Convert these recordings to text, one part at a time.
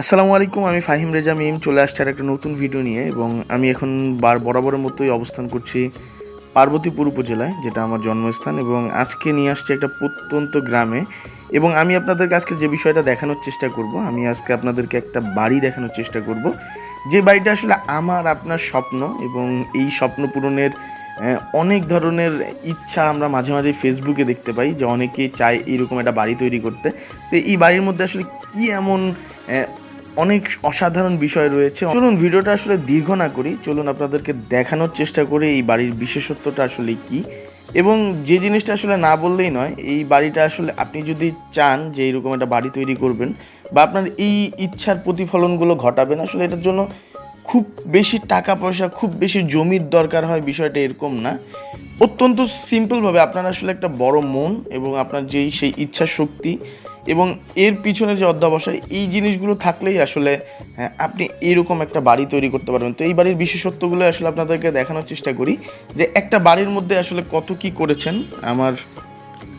আসসালামু আলাইকুম, আমি ফাহিম রেজা মিম, চলে আসছি আর একটা নতুন ভিডিও নিয়ে এবং আমি এখন বার বরাবরের মতোই অবস্থান করছি পার্বতীপুর উপজেলায়, যেটা আমার জন্মস্থান এবং আজকে নিয়ে আসছি একটা প্রত্যন্ত গ্রামে এবং আমি আপনাদেরকে আজকে যে বিষয়টা দেখানোর চেষ্টা করব, আমি আজকে আপনাদেরকে একটা বাড়ি দেখানোর চেষ্টা করব। যে বাড়িটা আসলে আমার, আপনার স্বপ্ন এবং এই স্বপ্ন পূরণের অনেক ধরনের ইচ্ছা আমরা মাঝে মাঝে ফেসবুকে দেখতে পাই যে অনেকেই চায় এরকম একটা বাড়ি তৈরি করতে। তো এই বাড়ির মধ্যে আসলে কি এমন অনেক অসাধারণ বিষয় রয়েছে। চলুন ভিডিওটা আসলে দীর্ঘ না করি, চলুন আপনাদেরকে দেখানোর চেষ্টা করি এই বাড়ির বিশেষত্বটা আসলে কি। এবং যে জিনিসটা আসলে না বললেই নয়, এই বাড়িটা আসলে আপনি যদি চান যে এইরকম একটা বাড়ি তৈরি করবেন বা আপনার এই ইচ্ছার প্রতিফলনগুলো ঘটাবেন, আসলে এটার জন্য খুব বেশি টাকা পয়সা, খুব বেশি জমির দরকার হয় বিষয়টা এরকম না। অত্যন্ত সিম্পলভাবে আপনার আসলে একটা বড় মন এবং আপনার যেই, সেই ইচ্ছা শক্তি এবং এর পিছনে যে অধ্যাবসায় এই জিনিসগুলো থাকলেই আসলে হ্যাঁ, আপনি এরকম একটা বাড়ি তৈরি করতে পারবেন। তো এই বাড়ির বিশেষত্বগুলো আসলে আপনাদেরকে দেখানোর চেষ্টা করি যে একটা বাড়ির মধ্যে আসলে কত কি করেছেন। আমার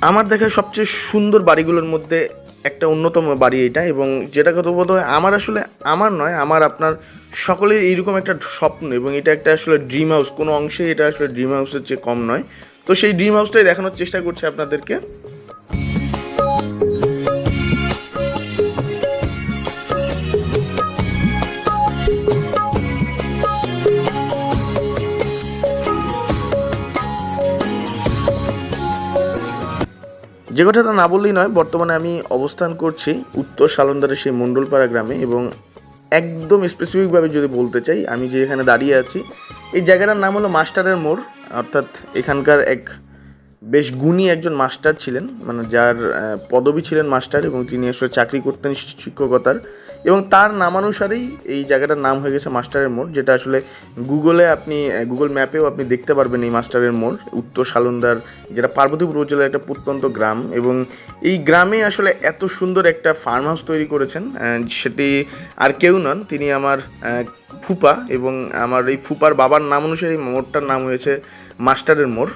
আমার দেখা সবচেয়ে সুন্দর বাড়িগুলোর মধ্যে একটা অন্যতম বাড়ি এটা এবং যেটা কথা বলতে হয় আমার আসলে আমার নয় আমার আপনার সকলের এইরকম একটা স্বপ্ন এবং এটা একটা আসলে ড্রিম হাউস কোনো অংশে এটা আসলে ড্রিম হাউসের চেয়ে কম নয়। তো সেই ড্রিম হাউসটাই দেখানোর চেষ্টা করছি আপনাদেরকে। যে কথাটা না বললেই নয়, বর্তমানে আমি অবস্থান করছি উত্তর সালন্দারের সেই মণ্ডলপাড়া গ্রামে এবং একদম স্পেসিফিকভাবে যদি বলতে চাই, আমি যে এখানে দাঁড়িয়ে আছি, এই জায়গাটার নাম হলো মাস্টারের মোড়, অর্থাৎ এখানকার এক বেশ গুণী একজন মাস্টার ছিলেন মানে যার পদবি পদবী ছিলেন মাস্টার এবং তিনি আসলে চাকরি করতেন শিক্ষকতার। এবং তার নামানুসারেই এই জায়গাটার নাম হয়ে গেছে মাস্টারের মোড়, যেটা আসলে গুগলে আপনি গুগল ম্যাপেও আপনি দেখতে পারবেন এই মাস্টারের মোড়, উত্তর সালন্দার, যেটা পার্বতীপুর উপজেলার একটা প্রত্যন্ত গ্রাম। এবং এই গ্রামে আসলে এত সুন্দর একটা ফার্ম হাউস তৈরি করেছেন সেটি আর কেউ নন, তিনি আমার ফুপা এবং আমার এই ফুপার বাবার নাম অনুসারে এই মোড়টার নাম হয়েছে মাস্টারের মোড়।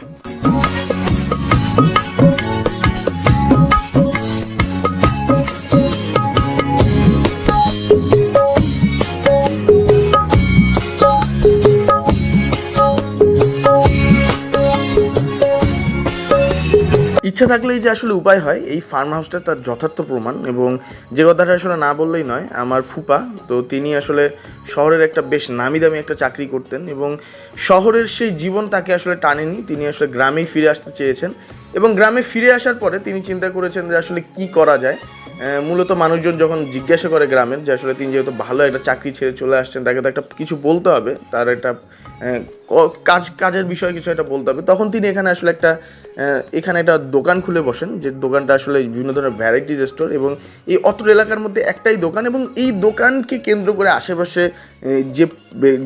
ইচ্ছা থাকলেই যে আসলে উপায় হয়, এই ফার্ম হাউসটা তার যথার্থ প্রমাণ এবং যে কথাটা আসলে না বললেই নয়, আমার ফুপা, তো তিনি আসলে শহরের একটা বেশ নামি দামি একটা চাকরি করতেন এবং শহরের সেই জীবন তাকে আসলে টানেনি, তিনি আসলে গ্রামেই ফিরে আসতে চেয়েছেন এবং গ্রামে ফিরে আসার পরে তিনি চিন্তা করেছেন যে আসলে কি করা যায়। মূলত মানুষজন যখন জিজ্ঞাসা করে গ্রামের যে আসলে তিনি যেহেতু ভালো একটা চাকরি ছেড়ে চলে আসছেন, তাকে তো একটা কিছু বলতে হবে, তার একটা কাজ, কাজের বিষয়ে কিছু একটা বলতে হবে। তখন তিনি এখানে আসলে একটা এখানে একটা দোকান খুলে বসেন, যে দোকানটা আসলে বিভিন্ন ধরনের ভ্যারাইটিজ স্টোর এবং এই অত্র এলাকার মধ্যে একটাই দোকান এবং এই দোকানকে কেন্দ্র করে আশেপাশে যে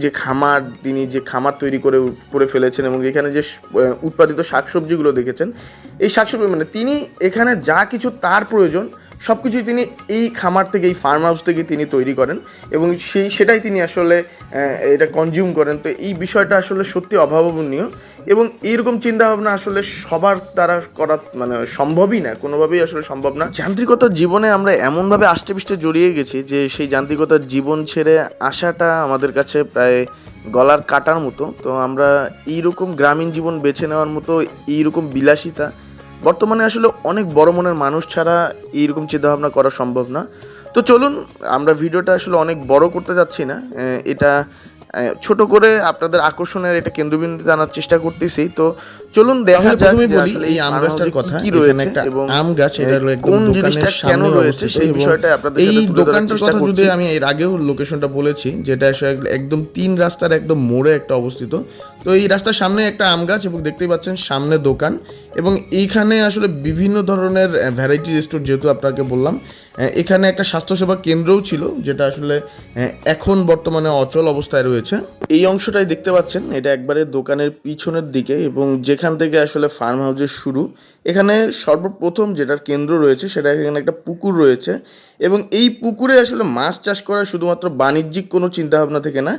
যে খামার, তিনি যে খামার তৈরি করে করে ফেলেছেন এবং এখানে যে উৎপাদিত শাকসবজিগুলো দেখেছেন, এই শাকসবজি মানে তিনি এখানে যা কিছু তার প্রয়োজন সব কিছুই তিনি এই খামার থেকে, এই ফার্ম হাউস থেকে তিনি তৈরি করেন এবং সেই, সেটাই তিনি আসলে এটা কনজিউম করেন। তো এই বিষয়টা আসলে সত্যি অভাবনীয় এবং এইরকম চিন্তাভাবনা আসলে সবার দ্বারা করা মানে সম্ভবই না, কোনোভাবেই আসলে সম্ভব না। যান্ত্রিকতার জীবনে আমরা এমনভাবে আষ্টে পৃষ্ঠে জড়িয়ে গেছি যে সেই যান্ত্রিকতার জীবন ছেড়ে আসাটা আমাদের কাছে প্রায় গলার কাটার মতো। তো আমরা এইরকম গ্রামীণ জীবন বেছে নেওয়ার মতো এইরকম বিলাসিতা বর্তমানে আসলে অনেক বড় মনের মানুষ ছাড়া এইরকম চিন্তাভাবনা করা সম্ভব না। তো চলুন, আমরা ভিডিওটা আসলে অনেক বড় করতে যাচ্ছি না। এটা ছোট করে আপনাদের আকর্ষণের এটা কেন্দ্রবিন্দুতে আনার চেষ্টা করতেছি। তো চলুন দেখা যাক যে বলি এই আম গাছটার কথা কি রয়েছে একটা আম গাছ এটা কোন দোকানের জিনিসটা কেন সামনে রয়েছে সেই বিষয়টা আপনাদের এই দোকানটার কথা যদি আমি এর আগেও লোকেশনটা বলেছি যেটা আসলে একদম তিন রাস্তার একদম মোড়ে একটা অবস্থিত। তো এই রাস্তার সামনে একটা আম গাছ এবং দেখতেই পাচ্ছেন সামনে দোকান এবং এইখানে আসলে বিভিন্ন ধরনের ভ্যারাইটি স্টোর যেহেতু আপনাকে বললাম এখানে একটা স্বাস্থ্যসেবা কেন্দ্রও ছিল, যেটা আসলে এখন বর্তমানে অচল অবস্থায় রয়েছে। এই অংশটাই দেখতে পাচ্ছেন, এটা একবারে দোকানের পিছনের দিকে এবং যেখান থেকে আসলে ফার্ম হাউসের শুরু। এখানে সর্বপ্রথম যেটার কেন্দ্র রয়েছে, সেটা এখানে একটা পুকুর রয়েছে। এবং এই পুকুরে আসলে মাছ চাষ করা শুধুমাত্র বাণিজ্যিক কোনো চিন্তাভাবনা থেকে না,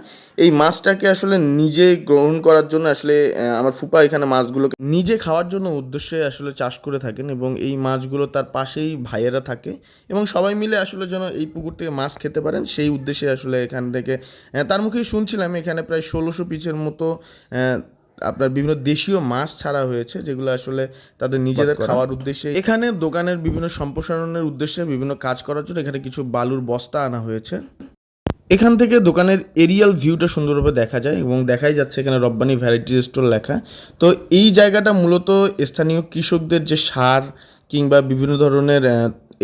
এই মাছটাকে আসলে নিজে গ্রহণ করার জন্য আসলে আমার ফুপা এখানে মাছগুলোকে নিজে খাওয়ার জন্য উদ্দেশ্যে আসলে চাষ করে থাকেন এবং এই মাছগুলো তার পাশেই ভাইয়েরা থাকে এবং সবাই মিলে আসলে যেন এই পুকুর থেকে মাছ খেতে পারেন, সেই উদ্দেশ্যে আসলে এখান থেকে তার মুখেই শুনছিলাম এখানে প্রায় ষোলোশো পিচের মতো আপনার বিভিন্ন দেশীয় মাছ ছাড়া হয়েছে যেগুলো আসলে তাদের নিজেদের খাওয়ার উদ্দেশ্যে এখানে দোকানের বিভিন্ন সম্প্রসারণের উদ্দেশ্যে বিভিন্ন কাজ করার জন্য এখানে কিছু বালুর বস্তা আনা হয়েছে। এখান থেকে দোকানের এরিয়াল ভিউটা সুন্দরভাবে দেখা যায় এবং দেখাই যাচ্ছে এখানে রব্বানি ভ্যারাইটি স্টোর লেখা। তো এই জায়গাটা মূলত স্থানীয় কৃষকদের যে সার কিংবা বিভিন্ন ধরনের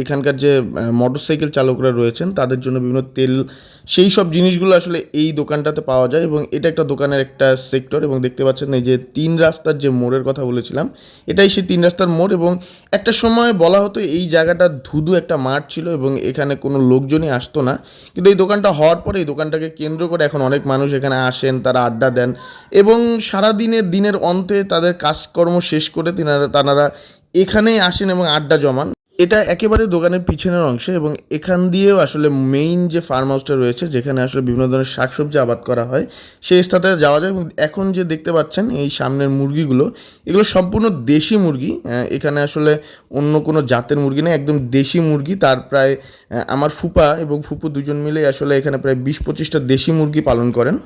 এখানকার যে মোটরসাইকেল চালকরা রয়েছেন, তাদের জন্য বিভিন্ন তেল, সেই সব জিনিসগুলো আসলে এই দোকানটাতে পাওয়া যায় এবং এটা একটা দোকানের একটা সেক্টর এবং দেখতে পাচ্ছেন এই যে তিন রাস্তার যে মোড়ের কথা বলেছিলাম, এটাই সেই তিন রাস্তার মোড় এবং একটা সময় বলা হতো এই জায়গাটা ধুধু একটা মাঠ ছিল এবং এখানে কোনো লোকজনই আসতো না। কিন্তু এই দোকানটা হওয়ার পরে এই দোকানটাকে কেন্দ্র করে এখন অনেক মানুষ এখানে আসেন, তারা আড্ডা দেন এবং সারা দিনের দিনের অন্তে তাদের কাজকর্ম শেষ করে তিনারা তারা এখানেই আসেন এবং আড্ডা জমান। এটা একেবারে দোকানের পিছনের অংশে এবং এখান দিয়েও আসলে মেইন যে ফার্ম হাউসটা রয়েছে, যেখানে আসলে বিভিন্ন ধরনের শাকসবজি আবাদ করা হয়, সেই স্থানে যাওয়া যায় এবং এখন যে দেখতে পাচ্ছেন এই সামনের মুরগিগুলো, এগুলো সম্পূর্ণ দেশি মুরগি। এখানে আসলে অন্য কোনো জাতের মুরগি নেই, একদম দেশি মুরগি। তার প্রায় আমার ফুপা এবং ফুপু দুজন মিলে আসলে এখানে প্রায় বিশ পঁচিশটা দেশি মুরগি পালন করেন।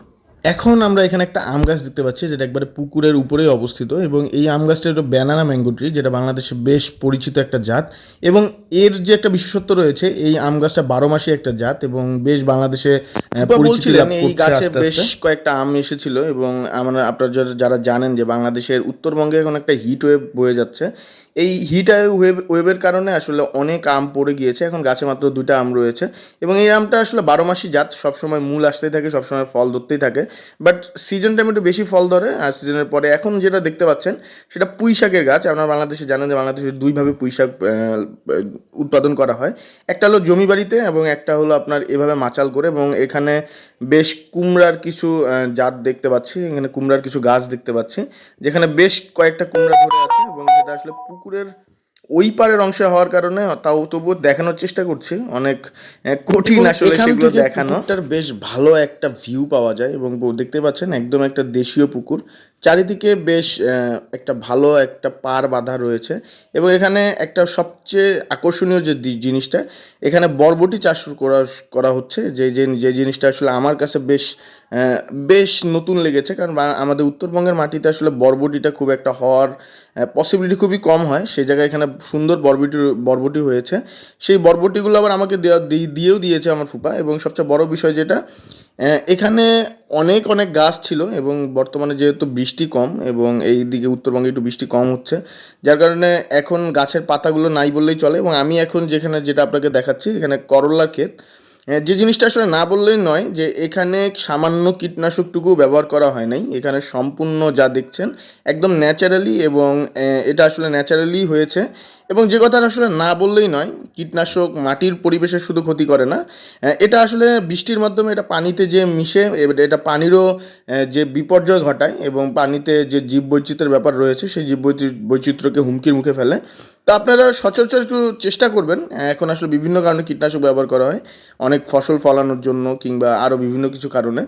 এখন আমরা এখানে একটা আম গাছ দেখতে পাচ্ছি যেটা একবারে পুকুরের উপরেই অবস্থিত এবং এই আম গাছটা হলো ব্যানানা ম্যাঙ্গো ট্রি যেটা বাংলাদেশে বেশ পরিচিত একটা জাত। এবং এর যে একটা বিশেষত্ব রয়েছে এই আম গাছটা বারো মাসে একটা জাত এবং বেশ বাংলাদেশে পরিচিতি লাভ এই করছে বেশ কয়েকটা আম এসেছিল এবং আমরা আপনারা যারা- যারা জানেন যে বাংলাদেশের উত্তরবঙ্গে এখন একটা হিট ওয়েভ বয়ে যাচ্ছে। এই হিট ওয়েভ ওয়েভের কারণে আসলে অনেক আম পড়ে গিয়েছে। এখন গাছে মাত্র দুইটা আম রয়েছে এবং এই আমটা আসলে বারো মাসই জাত, সবসময় মূল আসতেই থাকে, সবসময় ফল ধরতেই থাকে। বাট সিজন টাইমে একটু বেশি ফল ধরে, আর সিজনের পরে এখন যেটা দেখতে পাচ্ছেন, সেটা পুঁই শাকের গাছ। আপনারা বাংলাদেশে জানেন যে বাংলাদেশে দুইভাবে পুঁই শাক উৎপাদন করা হয়। একটা হলো জমি বাড়িতে এবং একটা হলো আপনার এভাবে মাচাল করে এবং এখানে বেশ কুমড়ার কিছু জাত দেখতে পাচ্ছি। এখানে কুমড়ার কিছু গাছ দেখতে পাচ্ছি, যেখানে বেশ কয়েকটা কুমড়া ধরে আছে। এবং সেটা আসলে পুকুরের ওই পারের অংশে হওয়ার কারণে তাও তবুও দেখানোর চেষ্টা করছি। অনেক কঠিন আসলে সেগুলো দেখানো। বেশ ভালো একটা ভিউ পাওয়া যায় এবং দেখতে পাচ্ছেন একদম একটা দেশীয় পুকুর। চারিদিকে বেশ একটা ভালো একটা পার বাঁধা রয়েছে এবং এখানে একটা সবচেয়ে আকর্ষণীয় যে জিনিসটা, এখানে বরবটি চাষ করা করা হচ্ছে, যে যে যে জিনিসটা আসলে আমার কাছে বেশ বেশ নতুন লেগেছে কারণ আমাদের উত্তরবঙ্গের মাটিতে আসলে বরবটিটা খুব একটা হওয়ার পসিবিলিটি খুবই কম হয়। সেই জায়গায় এখানে সুন্দর বরবটি বরবটি হয়েছে। সেই বরবটিগুলো আবার আমাকে দেওয়া দিয়েও দিয়েছে আমার ফুপা এবং সবচেয়ে বড় বিষয় যেটা এখানে অনেক অনেক গাছ ছিল এবং বর্তমানে যেহেতু বৃষ্টি কম এবং এই দিকে উত্তরবঙ্গে একটু বৃষ্টি কম হচ্ছে। যার কারণে এখন গাছের পাতাগুলো নাই বললেই চলে এবং আমি এখন যেখানে যেটা আপনাকে দেখাচ্ছি, এখানে করলার ক্ষেত। যে জিনিসটা আসলে না বললেই নয় যে এখানে সামান্য কীটনাশকটুকু ব্যবহার করা হয় নাই। এখানে সম্পূর্ণ যা দেখছেন একদম ন্যাচারালি এবং এটা আসলে ন্যাচারালি হয়েছে। এবং যে কথাটা আসলে না বললেই নয়, কীটনাশক মাটির পরিবেশের শুধু ক্ষতি করে না এটা আসলে বৃষ্টির মাধ্যমে এটা পানিতে যে মিশে এটা পানিরও যে বিপর্যয় ঘটায় এবং পানিতে যে জীব জীববৈচিত্র্যের ব্যাপার রয়েছে, সেই জীববৈচিত্র্য বৈচিত্র্যকে হুমকির মুখে ফেলে। তো আপনারা সচরাচর একটু চেষ্টা করবেন এখন আসলে বিভিন্ন কারণে কীটনাশক ব্যবহার করা হয়, অনেক ফসল ফলানোর জন্য কিংবা আরও বিভিন্ন কিছু কারণে।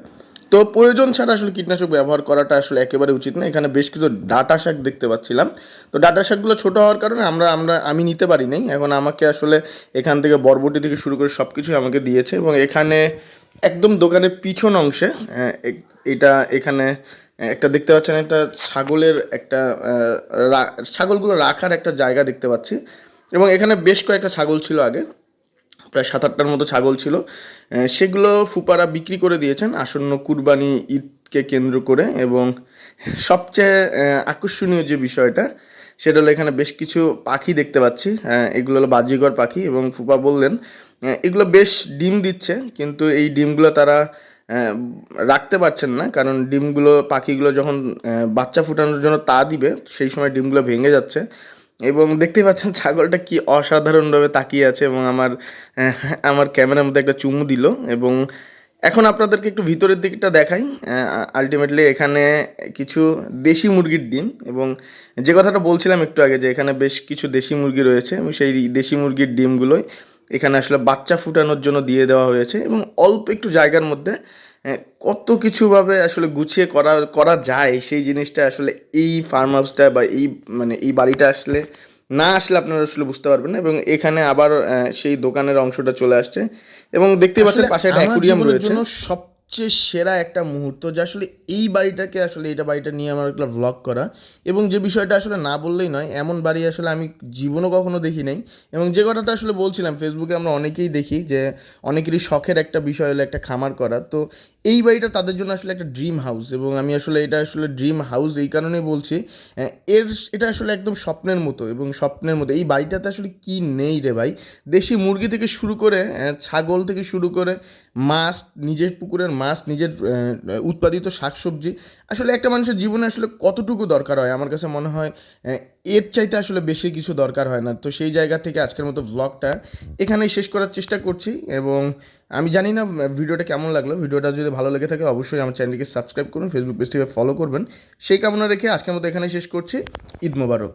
তো প্রয়োজন ছাড়া আসলে কীটনাশক ব্যবহার করাটা আসলে একেবারে উচিত না। এখানে বেশ কিছু ডাটা শাক দেখতে পাচ্ছিলাম। তো ডাটা শাকগুলো ছোটো হওয়ার কারণে আমরা আমরা, আমি নিতে পারি নাই। এখন আমাকে আসলে এখান থেকে বরবটি থেকে শুরু করে সব কিছুই আমাকে দিয়েছে এবং এখানে একদম দোকানের পিছন অংশে এটা এখানে একটা দেখতে পাচ্ছেন, একটা ছাগলের একটা ছাগলগুলো রাখার একটা জায়গা দেখতে পাচ্ছি। এবং এখানে বেশ কয়েকটা ছাগল ছিল আগে। প্রায় সাত, আটটার মতো ছাগল ছিল। সেগুলো ফুপারা বিক্রি করে দিয়েছেন আসন্ন কুরবানি ঈদকে কেন্দ্র করে এবং সবচেয়ে আকর্ষণীয় যে বিষয়টা, সেটা হলো এখানে বেশ কিছু পাখি দেখতে পাচ্ছি। এগুলো হলো বাজিগর পাখি এবং ফুপা বললেন এগুলো বেশ ডিম দিচ্ছে কিন্তু এই ডিমগুলো তারা রাখতে পারছেন না কারণ ডিমগুলো, পাখিগুলো যখন বাচ্চা ফুটানোর জন্য তা দিবে, সেই সময় ডিমগুলো ভেঙে যাচ্ছে। এবং দেখতেই পাচ্ছেন ছাগলটা কি অসাধারণভাবে তাকিয়ে আছে এবং আমার আমার ক্যামেরার মধ্যে একটা চুমু দিল এবং এখন আপনাদেরকে একটু ভিতরের দিকটা দেখাই। আলটিমেটলি এখানে কিছু দেশি মুরগির ডিম এবং যে কথাটা বলছিলাম একটু আগে যে এখানে বেশ কিছু দেশি মুরগি রয়েছে এবং সেই দেশি মুরগির ডিমগুলোই এখানে আসলে বাচ্চা ফুটানোর জন্য দিয়ে দেওয়া হয়েছে এবং অল্প একটু জায়গার মধ্যে কত কিছুভাবে আসলে গুছিয়ে করা করা যায় সেই জিনিসটা আসলে এই ফার্ম হাউসটা বা এই মানে এই বাড়িটা আসলে না আসলে আপনারা আসলে বুঝতে পারবেন না এবং এখানে আবার সেই দোকানের অংশটা চলে আসছে এবং দেখতে পাচ্ছেন পাশে একটা অ্যাকুরিয়াম রয়েছে। জন্য সবচেয়ে সেরা একটা মুহূর্ত যে আসলে এই বাড়িটাকে আসলে এটা বাড়িটা নিয়ে আমার একটা ভ্লগ করা এবং যে বিষয়টা আসলে না বললেই নয়, এমন বাড়ি আসলে আমি জীবনও কখনো দেখি নাই এবং যে কথাটা আসলে বলছিলাম ফেসবুকে আমরা অনেকেই দেখি যে অনেকেরই শখের একটা বিষয় হলো একটা খামার করা। তো এই বাড়িটা তাদের জন্য আসলে একটা ড্রিম হাউস এবং আমি আসলে এটা আসলে ড্রিম হাউস এই কারণেই বলছি এর এটা আসলে একদম স্বপ্নের মতো এবং স্বপ্নের মতো। এই বাড়িটাতে আসলে কি নেই রে ভাই? দেশি মুরগি থেকে শুরু করে ছাগল থেকে শুরু করে মাছ, নিজের পুকুরের মাছ, নিজের উৎপাদিত শাকসবজি। আসলে একটা মানুষের জীবনে আসলে কতটুকু দরকার হয়? আমার কাছে মনে হয় এর চাইতে আসলে বেশি কিছু দরকার হয় না। তো সেই জায়গা থেকে আজকের মতো ভ্লগটা এখানেই শেষ করার চেষ্টা করছি এবং আমি জানি না ভিডিওটা কেমন লাগল। ভিডিওটা যদি ভালো লেগে থাকে, অবশ্যই আমার চ্যানেলকে সাবস্ক্রাইব করুন ফেসবুক পেজটিকে ফলো করবেন। সেই কামনা রেখে আজকের মতো এখানেই শেষ করছি। ঈদ মোবারক।